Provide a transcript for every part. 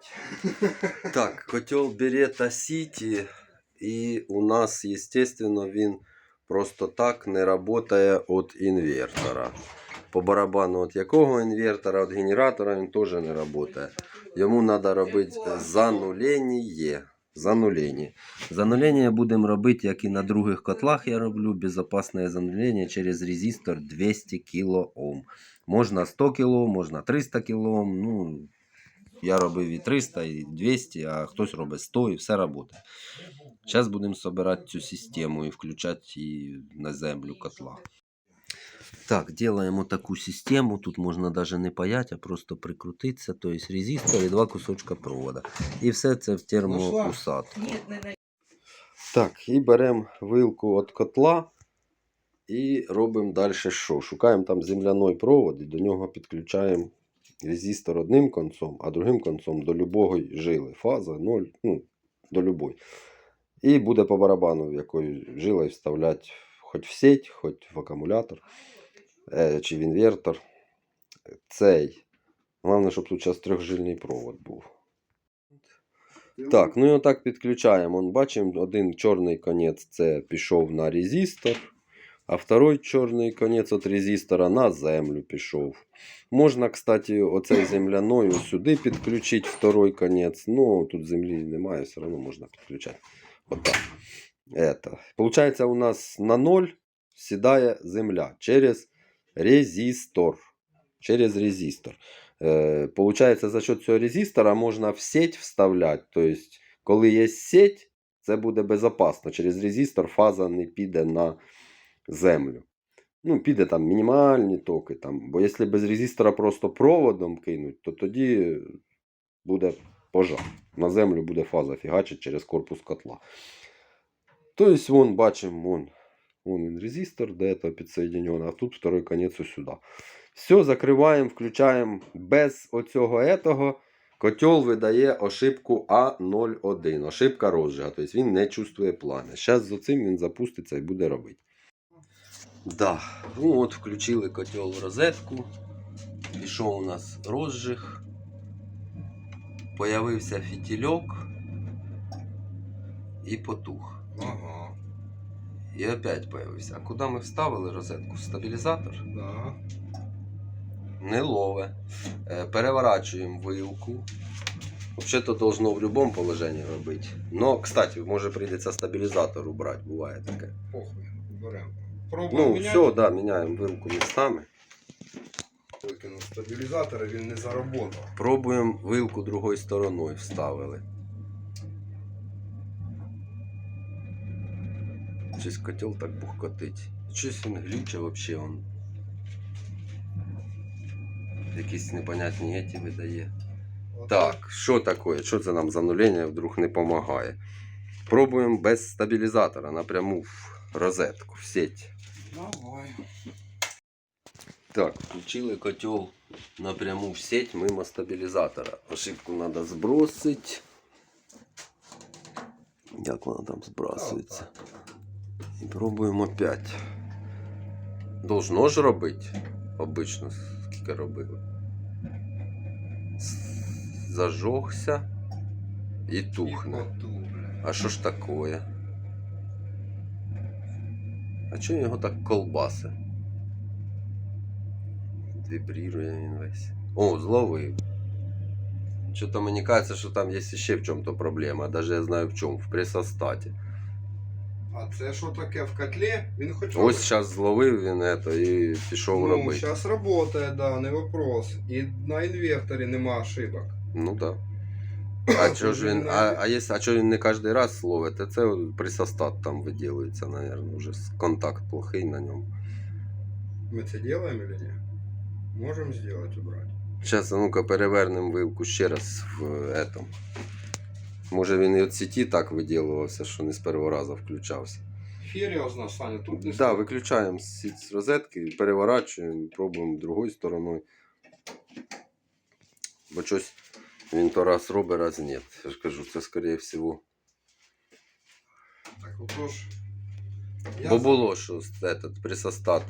опять. Так, котел Берета Сіті, і у нас, естественно, він просто так не працює від інвертора. По барабану від якого інвертора, від генератора він теж не працює. Йому треба робити занулення. Занулення. Занулення будемо робити, як і на других котлах я роблю, безпечне занулення через резистор 200 кОм. Можна 100 кОм, можна 300 кОм. Ну, я робив і 300, і 200, а хтось робить 100 і все працює. Зараз будемо збирати цю систему і включати її на землю котла. Так, делаємо таку систему. Тут можна навіть не паять, а просто прикрутитися. Тобто резистор і два кусочка провода. І все це в термоусадку. На... Так, і беремо вилку від котла і робимо далі що? Шукаємо там земляний провод і до нього підключаємо резистор одним концом, а другим концом до любої жили. Фаза 0, ну, до любої. І буде по барабану, якою жилою вставляти хоч в сеть, хоч в акумулятор е, чи в інвертор. Цей. Головне, щоб тут зараз трьохжильний провод був. Так, ну і отак підключаємо. Бачимо, один чорний конець це пішов на резистор, а второй чорний конець від резистора на землю пішов. Можна, кстати, оцей земляною сюди підключити второй конець. Ну, тут землі немає, все одно можна підключати. Отак. Это. Получається, у нас на 0 сідає земля через резистор. Через резистор. Е, Получається, за счет цього резистора можна в сеть вставляти. Тобто, коли є сеть, це буде безпечно. Через резистор фаза не піде на землю. Ну, піде там мінімальні токи. Там. Бо якщо без резистора просто проводом кинуть, то тоді буде пожар. На землю буде фаза фігачить через корпус котла. Тобто, вон бачимо, вон, вон він резистор до этого підсоединен, а тут второй конець сюди. Все, закриваємо, включаємо без оцього етого. Котел видає ошибку А01. Ошибка розжига. Тобто він не чувствує пламя. Зараз з цим він запуститься і буде робити. Да. Ну от включили котел в розетку. Пішов у нас розжиг. Появився фітільок і потух. Ага, І опять появився. А куди ми вставили розетку? Стабілізатор? да. Не лове. Е, Переворачуємо вилку. Взагалі-то должно в будь-якому положенні робити. Но, кстати, може прийдеться стабілізатор убрати, буває таке. Похуй, беремо. Пробуємо Ну, міняти. все, да, міняємо вилку містами. Викинув стабілізатор, і він не заработав. Пробуємо вилку другою стороною вставили. Щось котел так бухкотить. Щось він глюче вообще он. Якісь непонятні еті видає. Так, що таке? Що це нам занулення вдруг не допомагає? Пробуємо без стабілізатора напряму в розетку, в сеть. Давай. Так, включили котел напряму в сеть мимо стабілізатора. Ошибку треба збросити. Як вона там збрасується? І пробуємо опять. Должно ж робити. Обично скільки робили. С- Зажогся і тухне. А що ж такое? А чого його так колбаси? Вібрірує він весь. О, зловив. Що-то мені кажеться, що там є ще в чому-то проблема. Даже я знаю в чому, в пресостаті. А це що таке в котлі? Він хоч Ось зараз зловив він это і пішов ну, робити. зараз працює, да, не вопрос. І на інверторі нема ошибок. Ну так. Да. А чого ж він. А, а, є, а чого він не кожен раз ловить? Та Це пресостат там виділується, мабуть, вже контакт плохий на ньому. Ми це робимо чи ні? Можемо зробити, убрати. Зараз, ну-ка, перевернемо вилку ще раз в этом. Може він і від сіті так виділувався, що не з першого разу включався. Хер його Саня, тут не Так, да, виключаємо з з розетки, переворачуємо, пробуємо другою стороною. Бо щось він то раз робить, раз ні. Я ж кажу, це скоріше всього. Так, отож. я Бо було, що этот, пресостат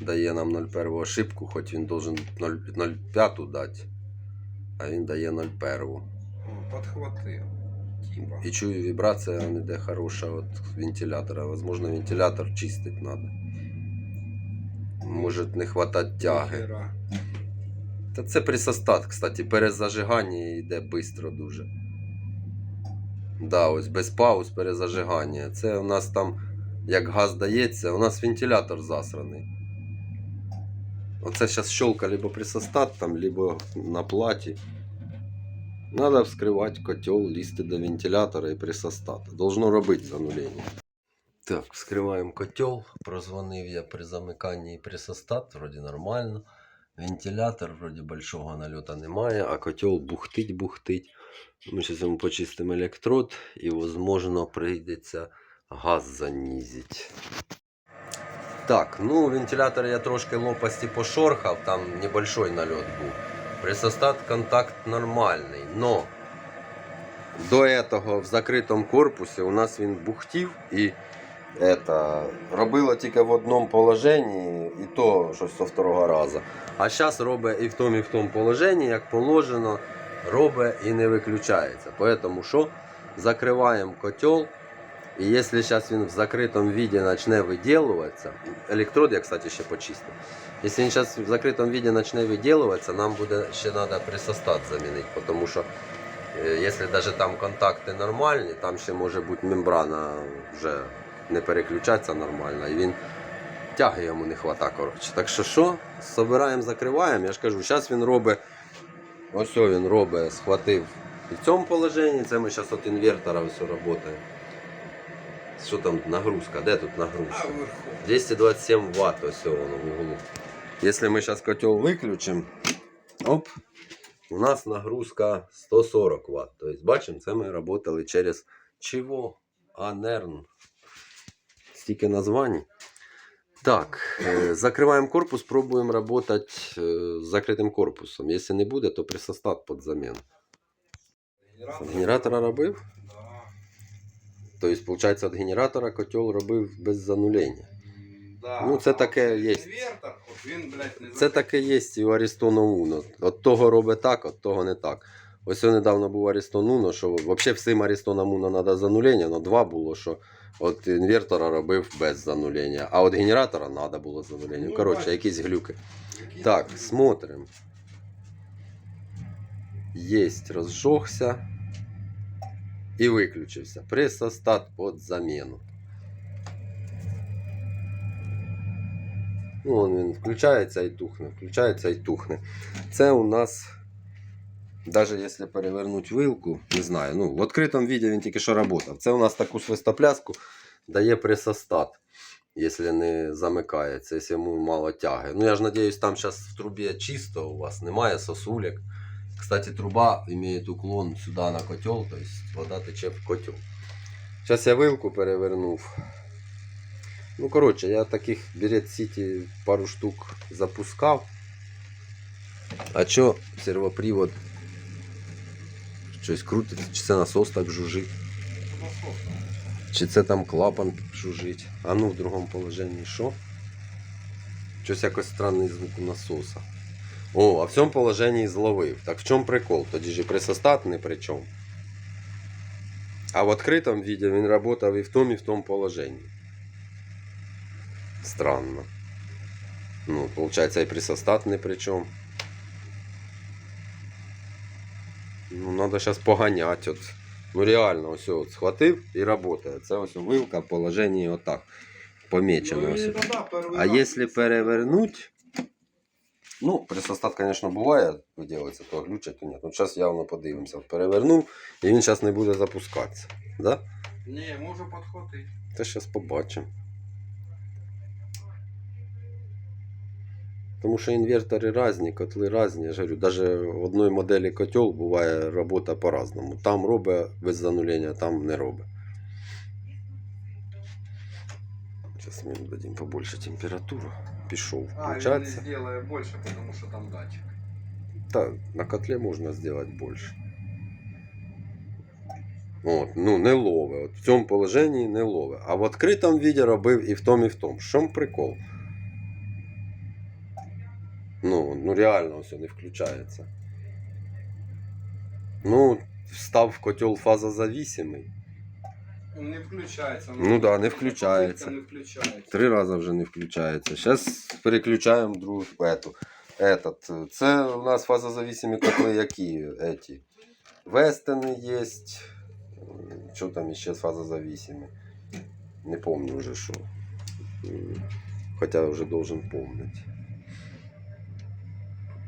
дає нам 0,1 ошибку, хоч він должен 0,5 дати, а він дає 0,1. Подхватив. Типа. І чую, вібрація не йде хороша від вентилятора. Возможно, вентилятор чистить треба. Може не хватати тяги. Та це присостат, кстати, перезажигання йде швидко дуже. Да, ось без пауз перезажигання. Це у нас там, як газ дається, у нас вентилятор засраний. Оце зараз щелка либо присостат, там, либо на платі. Надо вскривати котел, лізти до вентилятора і присостата. Должно робити занулення. Так, вскриваємо котел. Прозвонив я при замиканні і присостат, вроді нормально. Вентилятор, вроді большого нальота немає, а котел бухтить, бухтить. Ми зараз йому почистимо електрод і, возможно, прийдеться газ занизити. Так, ну вентилятор я трошки лопасті пошорхав, там небольшой нальот був. Присостат контакт нормальний, но до этого в закритому корпусі у нас він бухтів і это, робило тільки в одному положенні, і то щось со второго разу. А зараз робить і в тому, і в тому положенні, як положено, робить і не виключається. Поэтому що? Закриваємо котел. І якщо зараз він в закритому віді почне виділуватися, електрод я, кстати, ще почистив. Якщо він зараз в закритому віді почне виділуватися, нам буде ще треба присостат замінити, тому що е, якщо навіть там контакти нормальні, там ще може бути мембрана вже не переключатися нормально, і він тяги йому не вистачає. Коротше. Так що що? Собираємо, закриваємо. Я ж кажу, зараз він робить. Ось він робить, схватив і в цьому положенні. Це ми зараз від інвертора все працюємо. Що там нагрузка? Де тут нагрузка? 227 Вт, ось воно в углу. Если мы сейчас котел выключим, оп, у нас нагрузка 140 Вт. То есть, бачимо, це ми працювали через чего? Анерн. Стільки названий. Так, е, закриваємо корпус, пробуємо працювати з закритим корпусом. Якщо не буде, то присостат під заміну. Генератора робив? Да. Тобто, виходить, від генератора котел робив без занулення. Да. Ну, це таке от є. От Це таке є і у Арістона Уно. От того робить так, от того не так. Ось недавно був Арістон Уно, що взагалі всім Арістонам Уно треба занулення, але два було, що от інвертора робив без занулення, а от генератора треба було занулення. Ну, Коротше, якісь глюки. Так, смотрим. Єсть, розжогся і виключився. Пресостат під заміну. Ну, він включається і тухне, включається і тухне. Це у нас, навіть якщо перевернути вилку, не знаю, ну, в відкритому віді він тільки що працював. Це у нас таку свистопляску дає пресостат, якщо не замикається, якщо йому мало тяги. Ну, я ж надіюсь, там зараз в трубі чисто у вас, немає сосулек. Кстати, труба имеет уклон сюда на котел, то есть вода тече в котел. Сейчас я вилку перевернув. Ну, коротше, я таких Берет Сіті пару штук запускав. А чо сервопривод щось крутить, чи це насос так там. чи це там клапан жужжить. А ну в другому положенні що? Щось якось странний звук у насоса. О, а в цьому положенні зловив. Так в чому прикол? Тоді ж і присостат не при чому. А в відкритому віді він працював і в тому, і в тому положенні. Странно. Ну, получается, и присостат ни при чем. Ну, надо сейчас погонять. От. Ну, реально, ось от схватив і працює. Це ось вилка в положенні отак. Помечено. Ну, ось. А раз если перевернуть, ну, присостат, конечно, буває, виділиться, то глючать, то ні. Ну, зараз явно подивимося. Перевернув, і він зараз не буде запускатися. Да? Ні, можу підхватити. Та зараз побачимо. Тому що інвертори різні, котли різні. Я ж говорю, навіть в одної моделі котел буває робота по-разному. Там робить без занулення, там не робить. Зараз ми дадим побольше температуру. Пішов А, він не включатися. зробить більше, тому що там датчик. Так, на котле можна зробити більше. От, ну не лове. От в цьому положенні не лове. А в відкритому віді робив і в тому, і в тому. Що прикол? Ну, ну реально все не включається. Ну, став котел фазозависимий. Не включається. Ну да, не включається. Не включається. Три рази вже не включається. Зараз переключаємо другу эту. Этот. Це у нас фазозависимі котли які? Эти. Вестени є. Що там ще фазозависимі? Не помню вже що. М, Хоча вже должен помнити.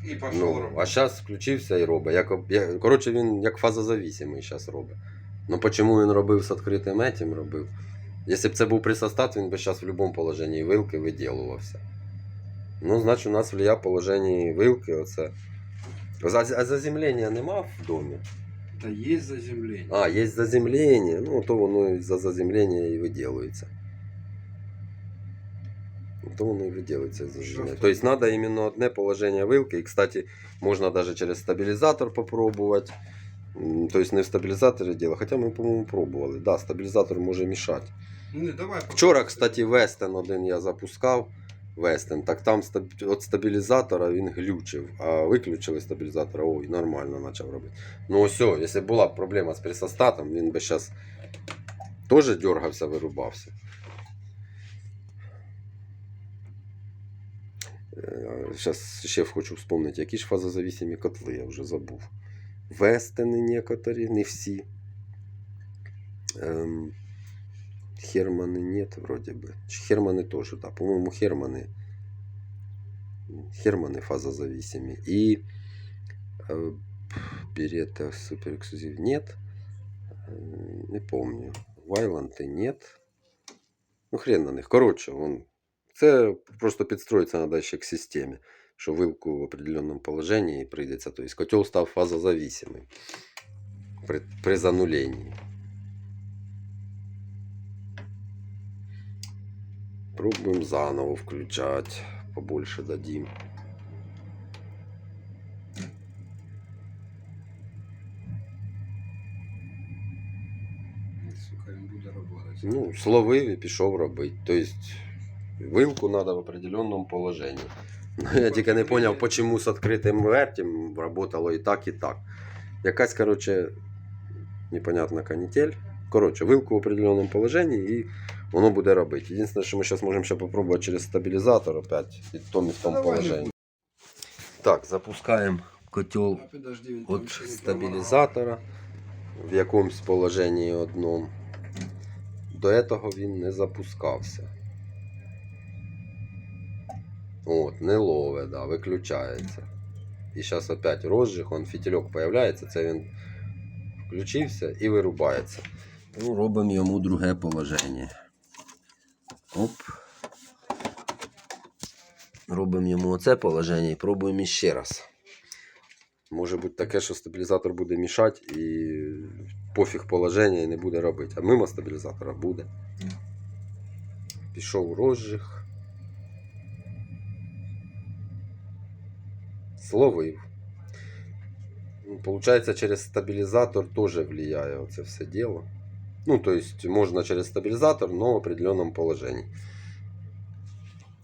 І пішов Ну, робити. а зараз включився і робить. Як, об- я, коротше, він як фазозависимий зараз робить. Ну чому він робив з відкритим етім робив? Якщо б це був присостат, він би зараз в будь-якому положенні вилки виділувався. Ну, значить, у нас влияє положення вилки. Оце. За- А заземлення нема в домі? Та є заземлення. А, є заземлення, ну то воно і за заземлення і виділується. То воно і виділується заземлення. Що Тобто треба іменно одне положення вилки. І, кстати, можна навіть через стабілізатор попробувати. Тобто не в стабілізаторі діло, хоча ми, по-моєму, пробували. Да, стабілізатор може мішати. Ну, не, давай Вчора, кстати, Вестен один я запускав. Вестен, так там від стабілізатора він глючив, а виключили стабілізатора, ой, нормально почав робити. Ну ось, якщо була б проблема з присостатом, він би зараз теж дергався, вирубався. Зараз ще хочу вспомнити, які ж фазозависимі котли, я вже забув. Вестени некоторі, не всі. Ем, Херманы нет, вроде бы. Ч- Херманы тоже, да. По-моему, Херманы. Херманы фазозависимы. И э, Берета супер эксклюзив нет. Э, Не помню. Вайланти нет. Ну, хрен на них. Коротше, вон. Це просто підстроїться надо ще к системі, що вилку в определеному положенні прийдеться. Тобто котел став фазозависимий при, при зануленні. Пробуем заново включать. Побольше дадим. Сука, він буде працювати. Ну, словив і пішов робити. Тобто вилку треба в определенном положенні. Ну, я тільки не зрозумів, чому з відкритим вертім работало і так, і так. Якась, коротше, непонятна канітель. Коротше, вилку в определенном положенні і воно буде робити. Єдине, що ми зараз можемо ще попробувати через стабілізатор опять і в тому і в тому положенні. Так, запускаємо котел не стабілізатора в якомусь положенні одному. До цього він не запускався. От, не лове, да, виключається. І зараз опять розжиг, он фітільок появляється, це він включився і вирубається. Ну, робимо йому друге положення. Оп. Робимо йому оце положення і пробуємо іще раз. Може бути таке, що стабілізатор буде мішати і пофіг положення і не буде робити. А мимо стабілізатора буде. Пішов розжиг. Словив. Ну, Получається, через стабілізатор теж влияє оце все діло. Ну, то есть можна через стабілізатор, но в определенном положении.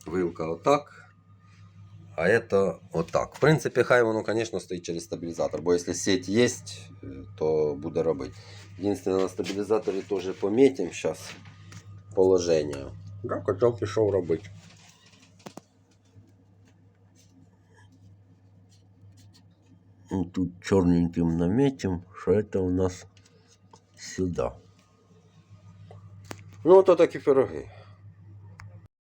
Вилка отак. А это вот так. В принципі, хай воно, конечно, стоїть через стабілізатор, бо якщо сеть є, то буде робити. Єдине, на стабілізаторі теж помітимо зараз положення. Да, котел пішов робити. Ну, Тут черненьким наметим, что это у нас сюда. Ну, вот такі пироги.